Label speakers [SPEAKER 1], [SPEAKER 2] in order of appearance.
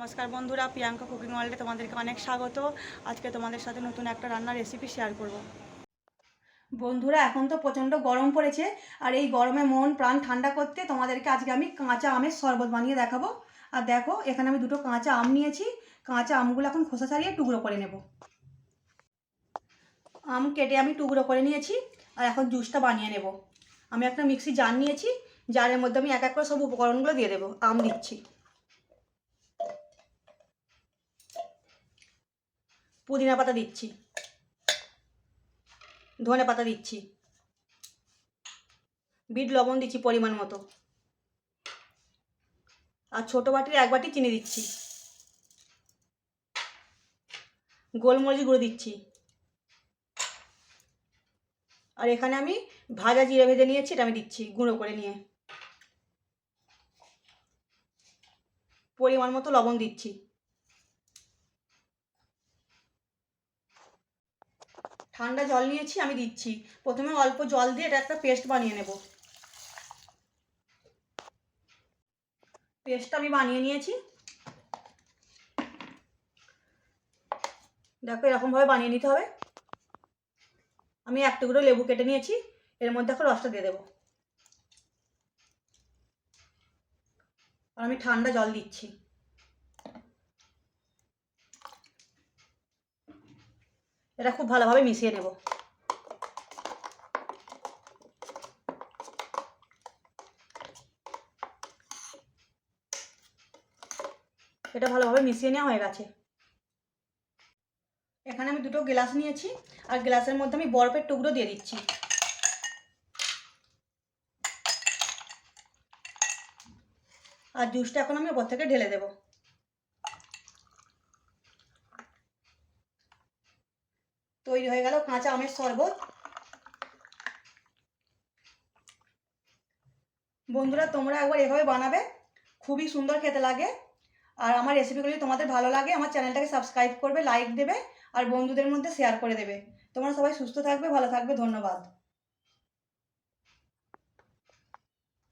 [SPEAKER 1] নমস্কার বন্ধুরা, প্রিয়াঙ্কা কুকিং ওয়ার্ল্ডে তোমাদেরকে অনেক স্বাগত। আজকে তোমাদের সাথে নতুন একটা রান্নার রেসিপি শেয়ার করব। বন্ধুরা, এখন তো প্রচণ্ড গরম পড়েছে, আর এই গরমে মন প্রাণ ঠান্ডা করতে তোমাদেরকে আজকে আমি কাঁচা আমের শরবত বানিয়ে দেখাবো। আর দেখো, এখানে আমি দুটো কাঁচা আম নিয়েছি, কাঁচা আমগুলো এখন খোসা ছাড়িয়ে টুকরো করে নেব। আম কেটে আমি টুকরো করে নিয়েছি, আর এখন জুসটা বানিয়ে নেব। আমি একটা মিক্সি জার নিয়েছি, জারের মধ্যে আমি এক এক করে সব উপকরণগুলো দিয়ে দেবো, আম দিচ্ছি। পুদিনা পাতা দিচ্ছি। ধনে পাতা দিচ্ছি। বিট, লবণ দিচ্ছি পরিমাণ মতো। আর ছোট বাটির এক বাটি চিনি দিচ্ছি। গোলমরিচ গুঁড়ো দিচ্ছি। আর এখানে আমি ভাজা জিরে ভেজে নিয়েছি, এটা আমি দিচ্ছি গুঁড়ো করে নিয়ে। পরিমাণ মতো লবণ দিচ্ছি। ঠান্ডা জল নিয়েছি, আমি দিচ্ছি। প্রথমে অল্প জল দিয়ে এটা একটা পেস্ট বানিয়ে নেব। পেস্টটা আমি বানিয়ে নিয়েছি। দেখো এরকমভাবে বানিয়ে নিতে হবে। আমি এক টুকরো লেবু কেটে নিয়েছি, এর মধ্যে এখন রসটা দিয়ে দেবো। আর আমি ঠান্ডা জল দিচ্ছি। এটা খুব ভালোভাবে মিশিয়ে নেব। এটা ভালোভাবে মিশিয়ে নেওয়া হয়ে গেছে। এখানে আমি দুটো গ্লাস নিয়েছি, আর গ্লাসের মধ্যে আমি বরফের টুকরো দিয়ে দিচ্ছি। আর জুসটা এখন আমি ওপর থেকে ঢেলে দেবো। তৈরি হয়ে গেল কাঁচা আমের শরবত। বন্ধুরা, তোমরা একবার এভাবে বানাবে, খুবই সুন্দর খেতে লাগে। আর আমার রেসিপিগুলি তোমাদের ভালো লাগে, আমার চ্যানেলটাকে সাবস্ক্রাইব করবে লাইক দেবে, আর বন্ধুদের মধ্যে শেয়ার করে দেবে। তোমরা সবাই সুস্থ থাকবে, ভালো থাকবে, ধন্যবাদ।